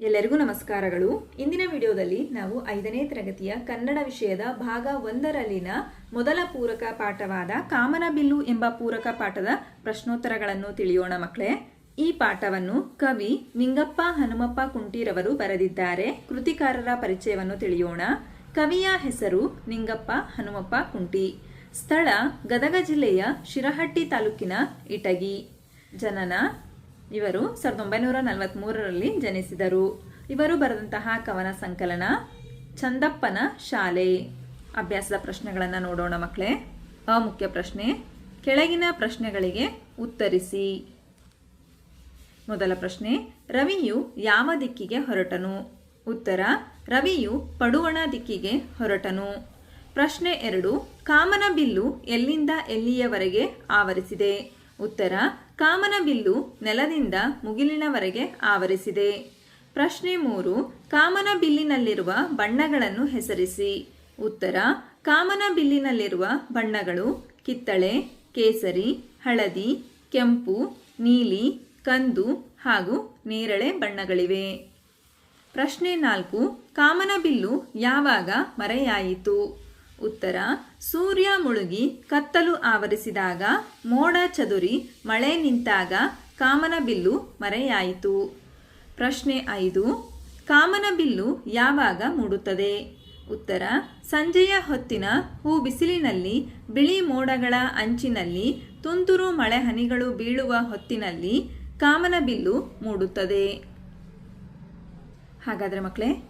ಎಲ್ಲರಿಗೂ ನಮಸ್ಕಾರಗಳು. ಇಂದಿನ ವಿಡಿಯೋದಲ್ಲಿ ನಾವು ಐದನೇ ತರಗತಿಯ ಕನ್ನಡ ವಿಷಯದ ಭಾಗ ಒಂದರಲ್ಲಿನ ಮೊದಲ ಪೂರಕ ಪಾಠವಾದ ಕಾಮನಬಿಲ್ಲು ಎಂಬ ಪೂರಕ ಪಾಠದ ಪ್ರಶ್ನೋತ್ತರಗಳನ್ನು ತಿಳಿಯೋಣ ಮಕ್ಕಳೇ. ಈ ಪಾಠವನ್ನು ಕವಿ ನಿಂಗಪ್ಪ ಹನುಮಪ್ಪ ಕುಂಟಿರವರು ಬರೆದಿದ್ದಾರೆ. ಕೃತಿಕಾರರ ಪರಿಚಯವನ್ನು ತಿಳಿಯೋಣ. ಕವಿಯ ಹೆಸರು ನಿಂಗಪ್ಪ ಹನುಮಪ್ಪ ಕುಂಟಿ. ಸ್ಥಳ ಗದಗ ಜಿಲ್ಲೆಯ ಶಿರಹಟ್ಟಿ ತಾಲೂಕಿನ ಇಟಗಿ. ಜನನ ಇವರು ಸಾವಿರದ ಒಂಬೈನೂರ ನಲವತ್ತ್ಮೂರರಲ್ಲಿ ಜನಿಸಿದರು. ಇವರು ಬರೆದಂತಹ ಕವನ ಸಂಕಲನ, ಚಂದಪ್ಪನ ಶಾಲೆ. ಅಭ್ಯಾಸದ ಪ್ರಶ್ನೆಗಳನ್ನು ನೋಡೋಣ ಮಕ್ಕಳೇ ಅಮುಖ್ಯ ಪ್ರಶ್ನೆ, ಕೆಳಗಿನ ಪ್ರಶ್ನೆಗಳಿಗೆ ಉತ್ತರಿಸಿ. ಮೊದಲ ಪ್ರಶ್ನೆ, ರವಿಯು ಯಾವ ದಿಕ್ಕಿಗೆ ಹೊರಟನು? ಉತ್ತರ, ರವಿಯು ಪಡುವಣ ದಿಕ್ಕಿಗೆ ಹೊರಟನು. ಪ್ರಶ್ನೆ ಎರಡು ಕಾಮನಬಿಲ್ಲು ಎಲ್ಲಿಂದ ಎಲ್ಲಿಯವರೆಗೆ ಆವರಿಸಿದೆ? ಉತ್ತರ ಕಾಮನಬಿಲ್ಲು ನೆಲದಿಂದ ಮುಗಿಲಿನವರೆಗೆ ಆವರಿಸಿದೆ. ಪ್ರಶ್ನೆ ಮೂರು ಕಾಮನಬಿಲ್ಲಿನಲ್ಲಿರುವ ಬಣ್ಣಗಳನ್ನು ಹೆಸರಿಸಿ. ಉತ್ತರ ಕಾಮನಬಿಲ್ಲಿನಲ್ಲಿರುವ ಬಣ್ಣಗಳು ಕಿತ್ತಳೆ, ಕೇಸರಿ, ಹಳದಿ, ಕೆಂಪು, ನೀಲಿ, ಕಂದು ಹಾಗೂ ನೇರಳೆ ಬಣ್ಣಗಳಿವೆ. ಪ್ರಶ್ನೆ ನಾಲ್ಕು ಕಾಮನಬಿಲ್ಲು ಯಾವಾಗ ಮರೆಯಾಯಿತು? ಉತ್ತರ, ಸೂರ್ಯ ಮುಳುಗಿ ಕತ್ತಲು ಆವರಿಸಿದಾಗ ಮೋಡ ಚದುರಿ ಮಳೆ ನಿಂತಾಗ ಕಾಮನಬಿಲ್ಲು ಮರೆಯಾಯಿತು. ಪ್ರಶ್ನೆ ಐದು ಕಾಮನಬಿಲ್ಲು ಯಾವಾಗ ಮೂಡುತ್ತದೆ? ಉತ್ತರ, ಸಂಜೆಯ ಹೊತ್ತಿನ ಹೂ ಬಿಸಿಲಿನಲ್ಲಿ, ಬಿಳಿ ಮೋಡಗಳ ಅಂಚಿನಲ್ಲಿ, ತುಂತುರು ಮಳೆ ಹನಿಗಳು ಬೀಳುವ ಹೊತ್ತಿನಲ್ಲಿ ಕಾಮನಬಿಲ್ಲು ಮೂಡುತ್ತದೆ. ಹಾಗಾದರೆ ಮಕ್ಕಳೇ